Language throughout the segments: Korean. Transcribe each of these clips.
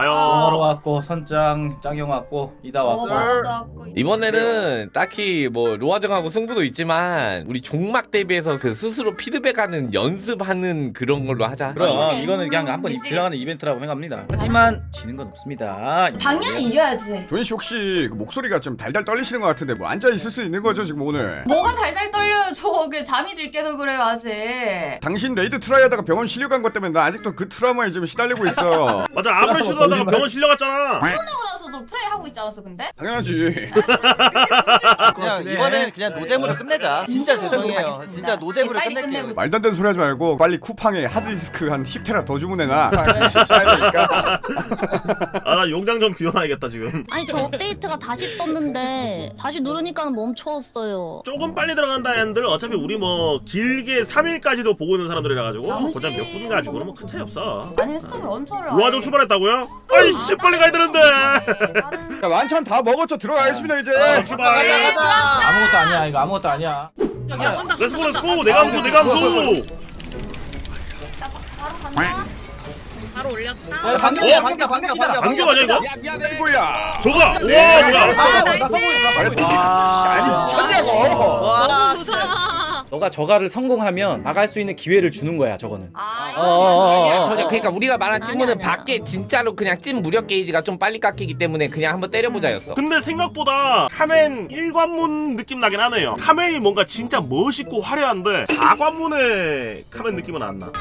가요. 하러 왔고 선장 짱형 왔고 이다 어, 왔고 맞아. 이번에는 딱히 뭐 로아정하고 승부도 있지만 우리 종막 대비해서 그 스스로 피드백하는 연습하는 그런 걸로 하자. 그럼 그치. 이거는 그냥 한번 그치, 들어가는 이벤트라고 생각합니다 하지만 지는 건 없습니다 당연히 이겨야지. 조인 씨 혹시 그 목소리가 좀 달달 떨리시는 것 같은데 뭐 앉아 있을 수 있는 거죠 지금 오늘? 뭐가 달달 떨려요. 저게 잠이 들 깨서 그래요 아직. 당신 레이드 트라이 하다가 병원 실려 간 것 때문에 나 아직도 그 트라우마에 지금 시달리고 있어. 맞아 아무리 시도하다가 병원 실려갔잖아. 태어나서도 트라이 하고 있지 않았어 근데? 당연하지. 그냥 그래. 이번엔 그냥 노잼으로 끝내자. 진짜 죄송해요. 진짜 노잼으로 빨리 끝낼게요. 끝내고. 말도 안 되는 소리 하지 말고 빨리 쿠팡에 하드디스크 한 10테라 더 주문해놔. 아 나 용장 좀 비워놔야겠다 지금. 아니 저 업데이트가 다시 떴는데 다시 누르니까 멈췄어요. 조금 빨리 들어간다 했는데 어차피 우리 뭐 길게 3일까지도 보고 있는 사람들이라 가지고 잠시. 고작 몇 분 가지고는 뭐 큰 차이 없어. 아니면 스톱을 런처를 로아정 출발했다고요? 아이씨 빨리 가야 되는데. 자, 만찬 다 먹었죠? 들어가겠습니다 이제. 아, 출발. 가자 가자. 아무것도 아니야 이거 아무것도 아니야 렛츠고 렛츠고 내가 함수 내가 함수. 바로 간다. 바로 올렸다. 야, 반격이야 반격 반격 반격. 안경 아니야 이거? 뭐야? 저거 와 뭐야? 아, 나이스. 잘했어. 아니 미쳤냐고. 와. 무서워. 너가 저가를 성공하면 나갈 수 있는 기회를 주는 거야 저거는 아 어, 어, 어, 이거 어. 전혀 그러니까 우리가 말한 아니야, 찜무는 아니야. 밖에 진짜로 그냥 찜 무력 게이지가 좀 빨리 깎이기 때문에 그냥 한번 때려보자였어. 근데 생각보다 카멘 1관문 느낌 나긴 하네요. 카멘이 뭔가 진짜 멋있고 화려한데 4관문의 카멘 느낌은 안 나.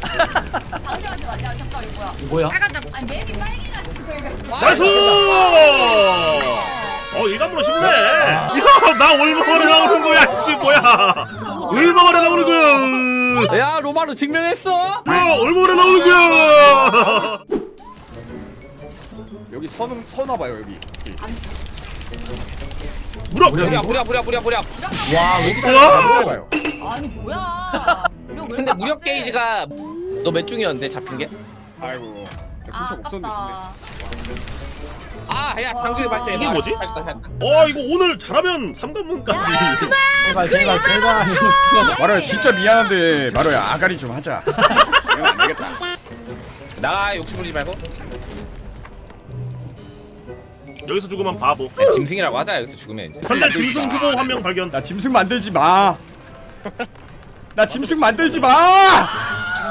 잠시만요. 야 잠깐 이거 뭐야? 이거 뭐야? 빨간. 아니 맵이 빨개졌어. 나이스! 어 1관문은 쉽네. 야, 나 올버거래 나오는 거야. 씨 뭐야? 올버거래 나오는 거야. 야 로마로 증명했어? 야, 올버거래 나오는 거야. 여기 선 서나 봐요 여기. 무력. 무려 무려 무려 무려. 와왜 이렇게 우와! 봐요. 아니 뭐야? 무력 왜 근데 이렇게 무력 빡세? 게이지가 너 몇 중이었는데 잡힌 게? 아이고. 아 진짜 없었는데. 아깝다. 아야 방금 맞지? 이게 뭐지? 잘했다, 잘했다. 어 이거 오늘 잘하면 3관문까지. 제발 제발 제발 마로야 진짜 미안한데 마로야 아가리 좀 하자. 이건 안 되겠다. 나가 욕심 부리지 말고 여기서 죽으면 바보. 그냥 짐승이라고 하자 여기서 죽으면 이제. 현재 짐승 후보 한 명 발견. 나 짐승 만들지 마. 나 짐승 만들지 마.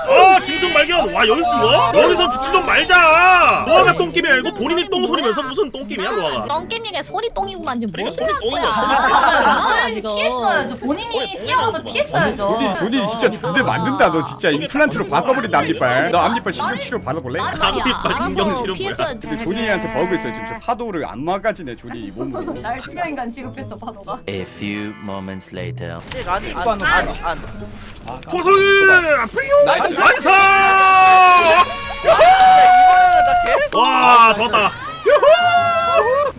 어 짐승 발견 와 여기서 죽어? 여기서 죽지 좀 말자 노아가 똥김이 아니고 본인이 똥 소리면서 무슨 똥김이야 노아가 똥개미가 소리 똥이구만 지금 그러니까 무슨 소리 아, 아, 지금 피했어야죠. 본인이 뛰어가서 피했어야죠. 돈이 돈이 진짜 존대 만든다. 너 진짜 임플란트로 바꿔버린다 앞니빨. 너 앞니빨 신경 치료 받아볼래? 말이 말이야. 앞니빨 신경 알아서 치료 뭐야? 피했어야 근데 돼. 조니한테 버그 있어요 지금 저 파도를 안 막아지네 조니 몸으로. 날 투명인간 취급했어 파도가. A few moments later. 아니 아니 아니. 조성이 아프요 나이스. 나이스. 와 좋았다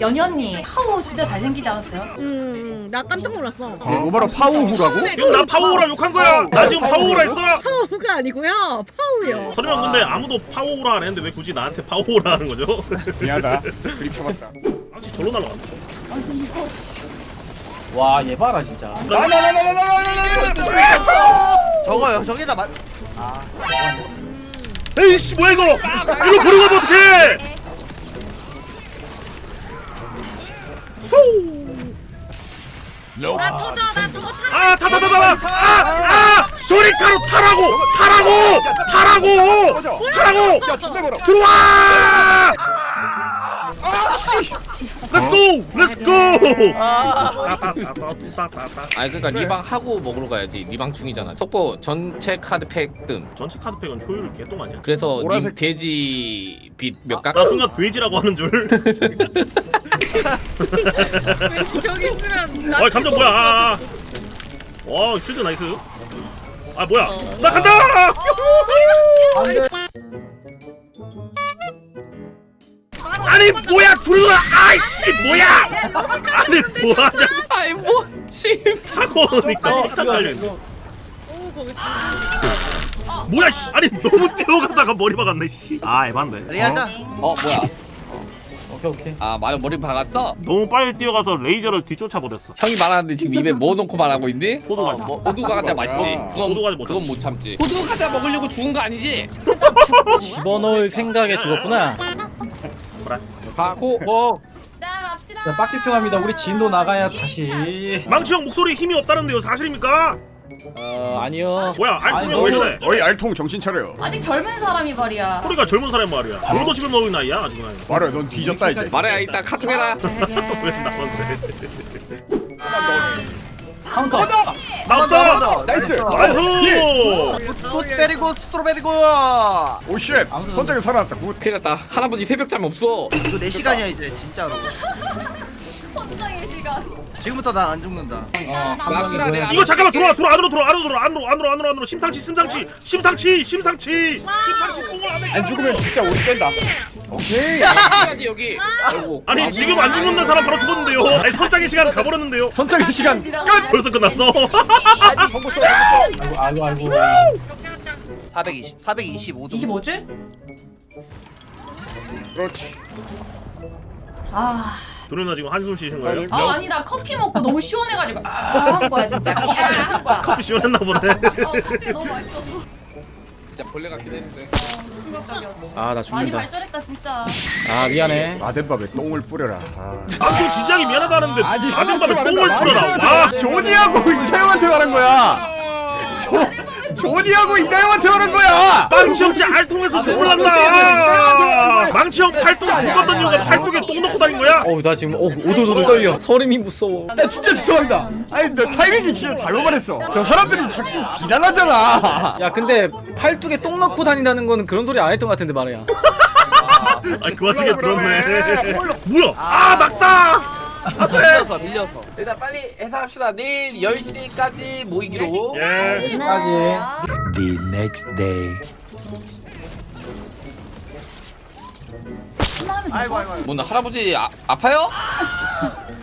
연희 언니 파우 진짜 잘생기지 않았어요? 음, 나 깜짝 놀랐어. 뭐 바로 파우후라고? 지금 나 파워오라 욕한 거야 나 지금 파워오라 했어 파우가 아니고요. 파우요. 설마 근데 아무도 파워오라 안 했는데 왜 굳이 나한테 파워오라 하는 거죠? 미안하다. 그립 쳐봤다. 아직 절로 날라갔네 와얘 봐라 진짜 저거요 저기다 맞. 에이씨 뭐야 이거? 이거 버리고 가면 어떡해? 나 터져. 나 저거 타. 아 타타타타 아아 조리카로 타라고! 타라고! 타라고! 타라고! 야 존나 벌어. 들어와 렛츠고 렛츠고 아. 따따따따따따따 아니 그러니까 리방 하고 먹으러 가야지 리방 중이잖아 속보 전체 카드 팩 뜸 전체 카드팩은 효율 개똥 아니야? 그래서 님 보라색- 돼지 빛몇 각? 나 순간 돼지라고 하는 줄. 왠지 저기 있으면 나어 감정 뭐야? 아, 아. 와 쉴드 나이스. 아 뭐야? 나 간다! 아니 뭐야 조르가 아이씨 뭐야? 아니 뭐하냐? 아이 뭐 씨 타고 오니까 깜짝 달려. 오, 거기 뭐야 씨 아니 너무 뛰어가다가 머리 박았네 씨. 아 에반데. 리하자. 어 뭐야 오케이 오케이. 아 말은 머리 박았어? 너무 빨리 뛰어가서 레이저를 뒤쫓아 버렸어. 형이 말하는데 지금 입에 뭐 넣고 말하고 있니? 호두 과자. 뭐 호두 과자 맛있지? 아, 그건 호두 과자 못 그건. 못 참지. 호두 과자 먹으려고 죽은 거 아니지? 집어넣을 생각에 죽었구나. 가고 뭐자 갑시다. 자, 빡 집중합니다. 우리 진도 나가야 다시. 망치 형 목소리 힘이 없다는데요. 사실입니까? 어 아니요. 뭐야 알통이 형왜 저래? 어이 알통 정신 차려. 아직 젊은 사람이 말이야. 소리가 젊은 사람 말이야. 아무도 집에 넣은 나이야 아직은. 말해, 넌 뒤졌다 이제. 말해 이따 카톡해라. 왜 나만 그래? 카운터. 나왔어. 나이스. 나이스. 굿 베리굿 스트로베리굿 오쉣. 선장이 살아났다. 굿. 큰일 났다. 할아버지 새벽 잠 없어. 이거 내 시간이야 이제 진짜로 선장의 시간. 지금부터 난 안 죽는다 랍스라 내가. 이거 잠깐만 들어와 들어와 안으로 들어와 안으로 들어와 안으로 안으로 안으로 안으로 심상치 심상치 심상치 심상치 안 죽으면 진짜 우리 깬다. 오케이. 해야지 여기. 아이고. 아니 지금 안 죽는 사람 바로 죽었는데요 아니 설정의 시간 가버렸는데요 선장의 시간 끝. 벌써 끝났어 아이고 아이고. 420 425점 25줄? 그렇지. 아, 조련아 지금 한숨 쉬신 거예요? 아 아니 나 커피 먹고 너무 시원해가지고 아한 거야 진짜. 캬한 거야. 커피 시원했나 보네 어, 커피 너무 맛있어서 진짜 벌레 같긴 했는데. 충격적이었지. 아 나 많이 죽는다. 발전했다 진짜. 아 미안해. 아덴밥에 똥을 뿌려라. 아. 망초 진작에 미안하다는데 아니, 아덴밥에 똥을. 뿌려라 와 조니하고 이다영한테 말한 거야. 조 조니하고 이다영한테 말한 거야. 망치 형 진짜 알통에서 놀랐나 망치 형 팔뚝 굵었던 이유가 팔뚝에 똥 넣고 다닌 거야? 어우 나 지금 어 오돌오돌 떨려. 소름이 무서워. 나 진짜 죄송합니다. 아니 너 타이밍이 진짜 잘못 말했어. 저 사람들이 자꾸 비난하잖아. 야 근데 팔뚝에 똥 넣고 다닌다는 거는 그런 소리 안 했던 것 같은데 말이야. 아니 그 와중에 들었네 뭐야 아 낙사 밀려서 밀려서 일단 빨리 해산합시다. 내일 10시까지 모이기로. 예 까지. The next day. 아이고 아이고 아이고. 뭐나 할아버지 아, 아파요?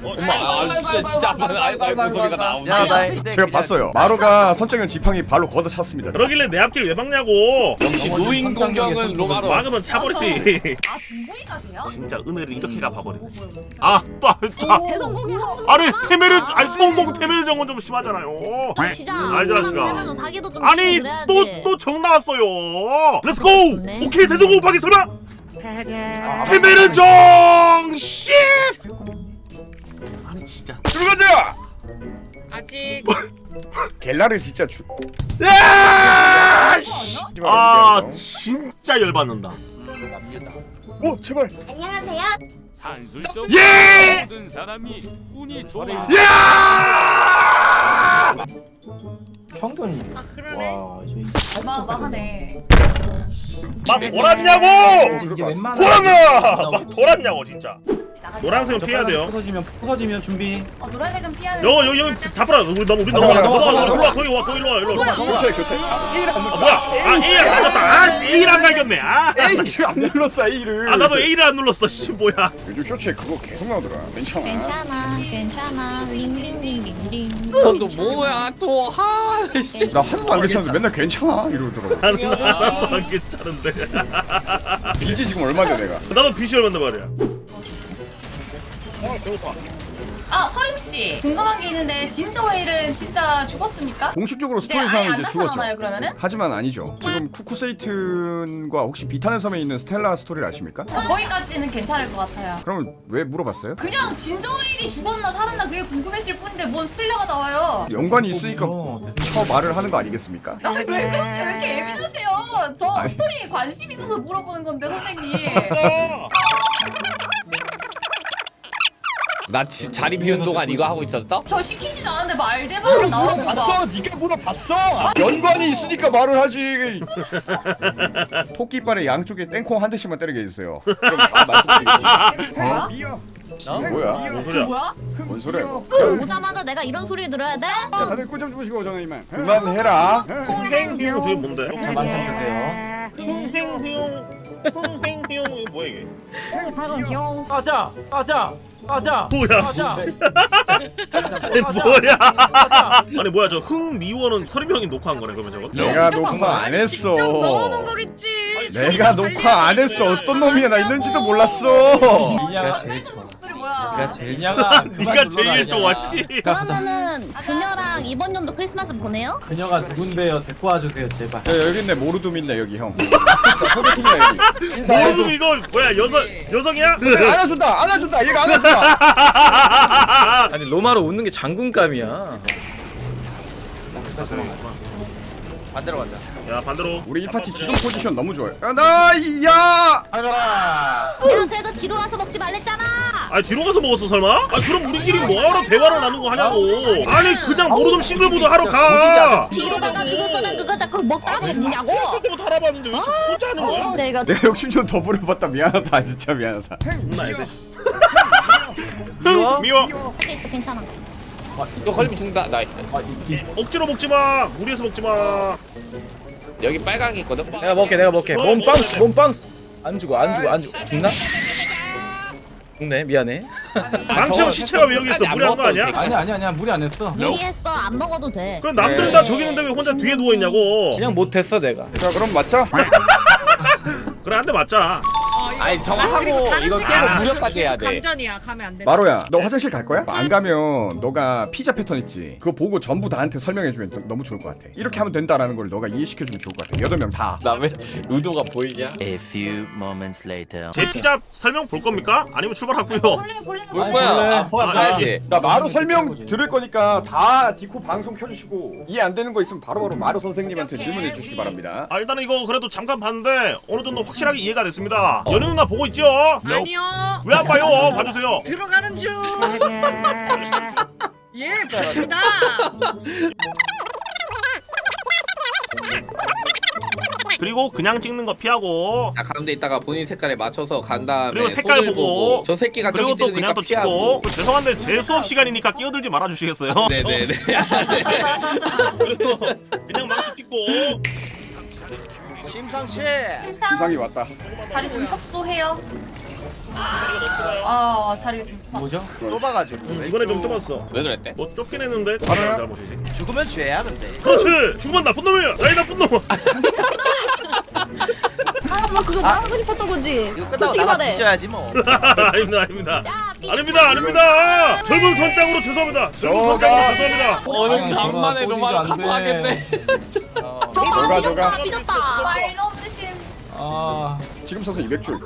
엄마 아 진짜 소리가 나온다. 야나 제가 봤어요. 마루가 선장현 지팡이 발로 걷어찼습니다. 그러길래 내 앞길 왜 막냐고 역시 노인 공격은 로마로. 막으면 차버리지 아 중고이가 돼요? 진짜 은혜를 이렇게 갚아버리네 자, 대성공이 한 아니 테메르 아니 성공 테메르 정은 좀 심하잖아요 시작. 아이, 자식아. 하면서 사기도 좀 아니 치고 그래야지. 또또정 나왔어요 렛츠고 좋네. 오케이 대성 곱하기 설마 테메르 정 쉣! 진짜 들어가자. 아직 겔라를 진짜 주. 야! 씨! 아 진짜 열받는다 오 제발. 예! 야! 평균. 아 그러네 어마어마하네. 막 돌았냐고! 이제 웬만한. 돌았나! 막 돌았냐고 진짜 노란색은 피해야 돼요 부서지면 부서지면 준비. 어 노란색은 피하려. 여기 여기 여기 다 풀어 우리 너무 우리 넘어가, 넘어가 넘어가, 넘어가 거기 와 거기 와 일로 와 교체 교체. 아 뭐야 아 A를 안 눌렀다 아씨 A를 안 갈겼네 아, A를 안 눌렀어 A를. 아 나도 A를 안 눌렀어 씨 뭐야 요즘 쇼츠에 그거 계속 나오더라. 괜찮아. 괜찮아 괜찮아 링링링링링 또 뭐야 또 하. 씨. 나 하나도 안 괜찮은데 맨날 괜찮아 이러더라고. 나는 나도 안 괜찮은데 빚이 지금 얼마인데 내가? 나도 비주얼 만단 말이야 아 서림 씨 궁금한 게 있는데 진서 웨일은 진짜 죽었습니까? 공식적으로 네, 아예 스토리상 안 이제 나타나나요, 죽었죠. 그러면은? 하지만 아니죠. 지금 쿠쿠세이튼과 혹시 비타는 섬에 있는 스텔라 스토리를 아십니까? 어, 거기까지는 괜찮을 것 같아요. 그럼 왜 물어봤어요? 그냥 진저 웨일이 죽었나 살았나 그게 궁금했을 뿐인데 뭔 스틸러가 나와요. 연관이 있으니까 쳐 말을 하는 거 아니겠습니까? 아, 왜 그러세요? 왜 이렇게 예민하세요? 저 아니. 스토리에 관심 있어서 물어보는 건데 선생님. 나 지, 자리 비운 동안 이거 하고 있었어? 저 시키지도 않았는데 말대바로 나오고 막. 네가 물어봤어. 연관이 있으니까 말을 하지. 토끼발의 양쪽에 땡콩 한 대씩만 때리게 해주세요. 그럼 다 말씀드리겠습니다. 뭐야? 뭐야? 뭔 소리야 뭐야? 뭔 소리야? 이거? 오자마자 내가 이런 소리 들어야 돼? 자, 다들 꿀좀 주무시고 저는 이만 그만해라. 흥행휘용 저게 뭔데? 만상 주세요. 흥행휘용 흥행휘용 이거 뭐야 이게 가자 가자. 가자. 뭐야? 가자. 아니 뭐야? 아니 뭐야 저 흥미원은 서림 형이 녹화한 거네 그러면 저거? 내가 녹화 안 했어. 직접 넣어놓은 거겠지. 내가 녹화 안 했어. 어떤 놈이 나 있는지도 몰랐어. 이냐가 제일 좋아. 목소리 뭐야? 내가 제일 이냐가 네가 제일 좋아 씨. 그러면은 그녀랑 이번 연도 크리스마스 보내요? 그녀가 누군데요? 데리고 와주세요 제발. 야, 여기 있네 모르둠 있네 여기 형. 자, 소개팅이야 여기. 인사해. 모르는 이거 뭐야 여성 여성이야? 안아준다 안아준다 얘가 안아준다. 아니 로마로 웃는 게 장군감이야. 반대로 가자. 야 반대로 우리 이 파티 지금 포지션 너무 좋아요. 야, 나야. 가라. 야 그래도 뒤로 와서 먹지 말랬잖아 아니 뒤로 가서 먹었어 설마? 아 그럼 우리끼리 뭐하러 대화를 나누고 하냐고 아니 그냥 모르는 싱글보드 하러 가 뒤로 가가지고 서는 그거 자꾸 먹다가 죽냐고 쓸 때부터 알아봤는데 왜 자꾸 혼자 하는 거야? 제가 내가 욕심 좀 더 부려봤다 미안하다 진짜 미안하다. 혼나야 돼 미워? 미워 할수 있어 괜찮아 너 걸리면 죽는다 나이스 아. 억지로 먹지 마 무리해서 먹지 마 여기 빨간 게 있거든 내가 먹게 내가 먹게. 몸 빵스 몸 빵스. 안 죽어 안 죽어 안 죽어. 죽나? 죽네 미안해. 망치형 시체가 왜 여기 있어 무리한 거 아니야? 아니야 아니야 아니야 무리 안 했어. 무리했어 안 먹어도 돼 그럼 남들은 다 저기 있는데 왜 혼자 뒤에 누워 있냐고 그냥 못했어 내가. 자 그럼 맞자. 그래 한 대 맞자 아니 저거 하고 이거 깨고 무력까지 해야 돼. 감전이야 가면 안 돼. 마로야 너 화장실 갈 거야? 안 가면 너가 피자 패턴 있지. 그거 보고 전부 나한테 설명해주면 너- 너무 좋을 것 같아. 이렇게 하면 된다라는 걸 너가 이해시켜주면 좋을 것 같아. 여덟 명다. 나 왜 의도가 보이냐? A few moments later. 제 피자 설명 볼 겁니까? 아니면 출발하고요? 볼래 볼 거야. 아, 아, 봐야지. 자 마로 설명 들을 거니까 다 디코 방송 켜주시고 이해 안 되는 거 있으면 바로바로 마로 선생님한테 질문해 주시기 바랍니다. 아 일단은 이거 그래도 잠깐 봤는데 어느 정도 확실하게 이해가 됐습니다. 연우 누나 보고 있죠? 아니요. 왜 안 봐요? 봐주세요 들어가는 중. 예, 봤습니다. 그리고 그냥 찍는 거 피하고 자 가운데 있다가 본인 색깔에 맞춰서 간 다음에 그리고 색깔 손을 보고, 저 새끼가 그리고 저기 또 그냥 또 피하고. 찍고 그 죄송한데 제 수업 시간이니까 끼어들지 말아주시겠어요? 네네네 그리고 그냥 망치 찍고 심상치. 심상 심상이 왔다 자리 좀 협소해요. 아 자리가 좀 좁아. 뭐죠? 좁아가지고. 이번에 좀 좁았어 왜 그랬대? 뭐 좁긴 했는데 알아요? 잘못이지 죽으면 죄야 근데. 그렇지 죽으면 나쁜 놈이야 나이 나쁜 놈 아뭐 그거 말하고 싶었던 거지 이거 끝나고 솔직히 나가 말해 뒤져야지 뭐. 아닙니다 아닙니다 아닙니다 아닙니다 젊은 선장으로 죄송합니다 젊은 선장으로 죄송합니다 오늘 간만에 로마로 카톡 하겠네 너가, 너가. 삐졌다 말넘 조심. 아 지금 서서 200줄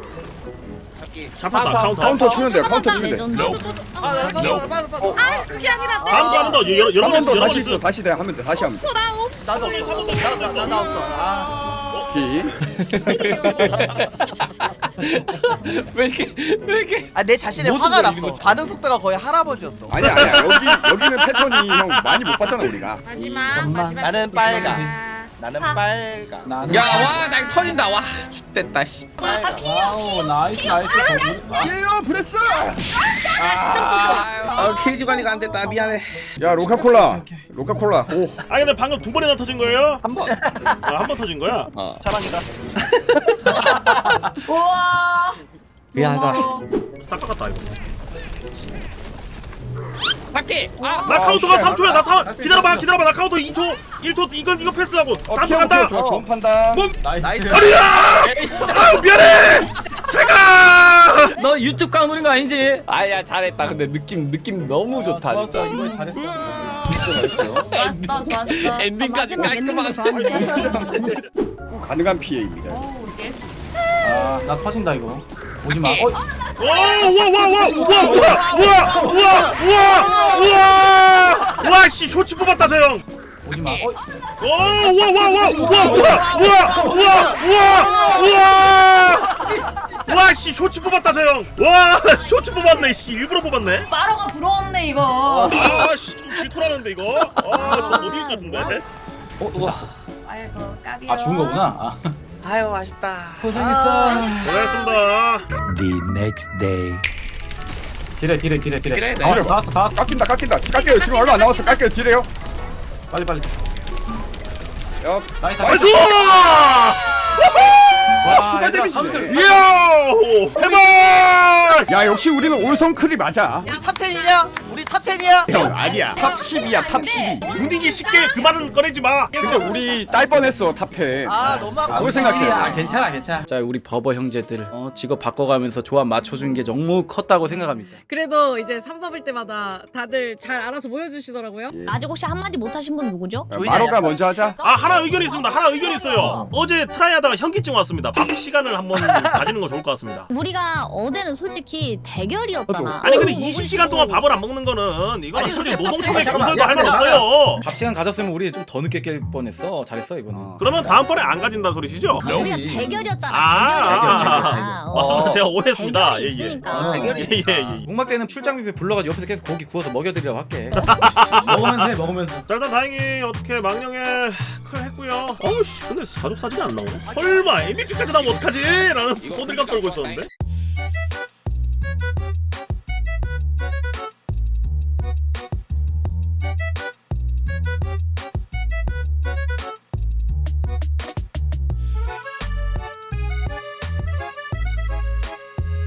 잡혔다 카운터 카운터 치면 돼요 카운터 치면 돼 레전드 아, 나 빠져, 빠져, 빠져. 아, 그게 아니라 다음 거 하면 더 여러 여러 번 한번 더 여러 번 다시 있어 있어 다시 돼 하면 돼 다시 하면 돼 나도 없어. 나, 나, 나, 나 없어. 아. 피. 왜 이렇게 왜 이렇게 아, 내 자신에 화가 났어. 거지. 반응 속도가 거의 할아버지였어. 아니야 아니야 여기 여기는 패턴이 형 많이 못 봤잖아 우리가 마지막 마지막. 나는 빨강. 나는 아. 빨강. 나는 야와나 터진다. 와 죽됐다 씨. 아 피어 와우 나이스 나이스 더 물- 예요 브레스! 아 케이지 관리가 안 됐다. 미안해. 야 로카콜라. 로카콜라. 오. 아 근데 방금 두 번이나 터진 거예요? 한번. 아, 한번 터진 거야? 어. 사랑이다. 우와. 미안하다. 딱 깎았다 이거 밖에 아나 카운터가 쉣. 3초야 나 타... 기다려봐 기다려봐 나 카운터 2초 1초 이건 이거 패스하고 어 다음 거 간다 좋아 좋은 판단 나이스. 나이스. 아니야! 아유 미안해! 제가! 너 유튜브 까놓은 거 아니지? 아야 잘했다 근데 느낌 느낌 너무 좋다 좋았어 진짜 이거 잘했어. 좋았어 좋았어 엔딩까지 마지막 깔끔하게 좋았네. 가능한 피해입니다 오 예스. 아나 터진다 이거. 오지 마. 어, 오 우와 우와 우와 우와 우와 우와 우와 우와 와씨 조치 뽑았다 저 형 오지 마. 어, 오 우와 우와 우와 우와 우와 우와 우와 우와 우와 와씨 조치 뽑았다 저 형와 조치 뽑았네 씨 일부러 뽑았네 마로가 부러웠네 이거. 아 씨 좀 질투라는데 이거 아 저못 이길 것 같은데 어, 우와. 아이고 까비요. 아 죽은 거구나. 아. 아유, 아쉽다. 고생했어. 고생했습니다 The next day. 딜해 딜해 딜해 딜해. 딜해, 다 왔어 다 왔어 다 왔어. 깎인다 깎인다 깎여요 지금 얼마 안 남았어 깎여요 딜해요 빨리 빨리. 야 나이스. 나이스 와, 추가 얘들아. 사람들. 이야 해발 야 역시 우리는 올성클이 맞아 우리 탑10이냐? 우리 탑 10이야? 형 아니야. 탑 10이야 탑 12. 분위기 쉽게 그 말은 꺼내지 마. 근데 우리 딸 뻔했어 탑10 아 너무 아깝다. 뭘 생각해. 아 괜찮아 괜찮아. 자 우리 버버 형제들 어, 직업 바꿔가면서 조합 맞춰준 게 너무 컸다고 생각합니다. 그래도 이제 삼밥일 때마다 다들 잘 알아서 보여주시더라고요. 아직 혹시 한마디 못하신 분 누구죠? 야, 마로가 먼저 하자. 아 하나 의견이 있습니다. 하나 의견이 있어요. 어제 트라이 하다가 현기증 왔습니다. 밥 시간을 한번 가지는 거 좋을 것 같습니다. 우리가 어제는 솔직히 대결이었잖아. 아니 근데 어, 20시간 동안 밥을 안 먹는 거는 이거는. 아니, 솔직히 근데 노동청의 밥 경서에도 할말 없어요. 밥 시간 가졌으면 우리 좀 더 늦게 깰 뻔했어. 잘했어 이번엔. 그러면 다음번에 안 가진다는 소리시죠? 우리가 대결이었잖아. 아, 대결이었으니까. 어. 맞습니다 제가 오해했습니다. 대결이 예예. 있으니까. 대결이 예, 예, 예. 목막 때는 출장비에 불러가지고 옆에서 계속 고기 구워서 먹여드리라고 할게. 먹으면서 해 먹으면서 자 일단 다행히 어떻게 망령에 클 했고요. 어우씨 근데 가족 사진이 안 나오네 설마 MVP까지 나오면 어떡하지? 라는 호들갑 떨고 있었는데